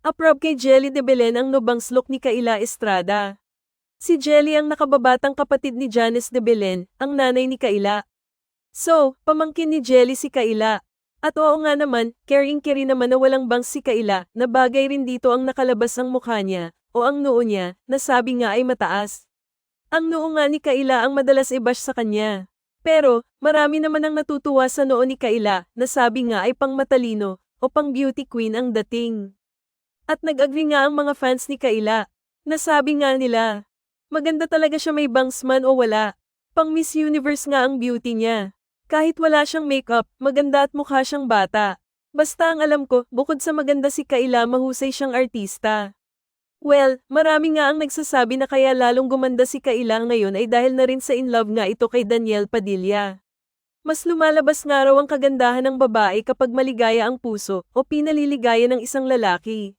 Approve kay Jelly de Belen ang nobangslok ni Kaila Estrada. Si Jelly ang nakababatang kapatid ni Janice de Belen, ang nanay ni Kaila. So, pamangkin ni Jelly si Kaila. At oo nga naman, caring-carry naman na walang bangs si Kaila, na bagay rin dito ang nakalabas ang mukha niya, o ang noo niya, na sabi nga ay mataas. Ang noo nga ni Kaila ang madalas i-bash sa kanya. Pero, marami naman ang natutuwa sa noo ni Kaila, na sabi nga ay pang matalino, o pang beauty queen ang dating. At nag-agree nga ang mga fans ni Kaila. Nasabi nga nila, maganda talaga siya may bangs man o wala. Pang Miss Universe nga ang beauty niya. Kahit wala siyang makeup, maganda at mukha siyang bata. Basta ang alam ko, bukod sa maganda si Kaila mahusay siyang artista. Well, marami nga ang nagsasabi na kaya lalong gumanda si Kaila ngayon ay dahil na rin sa in love nga ito kay Daniel Padilla. Mas lumalabas nga raw ang kagandahan ng babae kapag maligaya ang puso o pinaliligaya ng isang lalaki.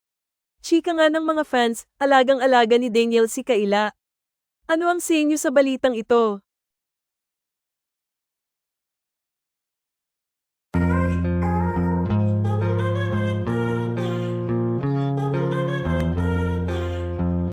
Chika nga ng mga fans, alagang-alaga ni Daniel si Kaila. Ano ang sa inyo sa balitang ito?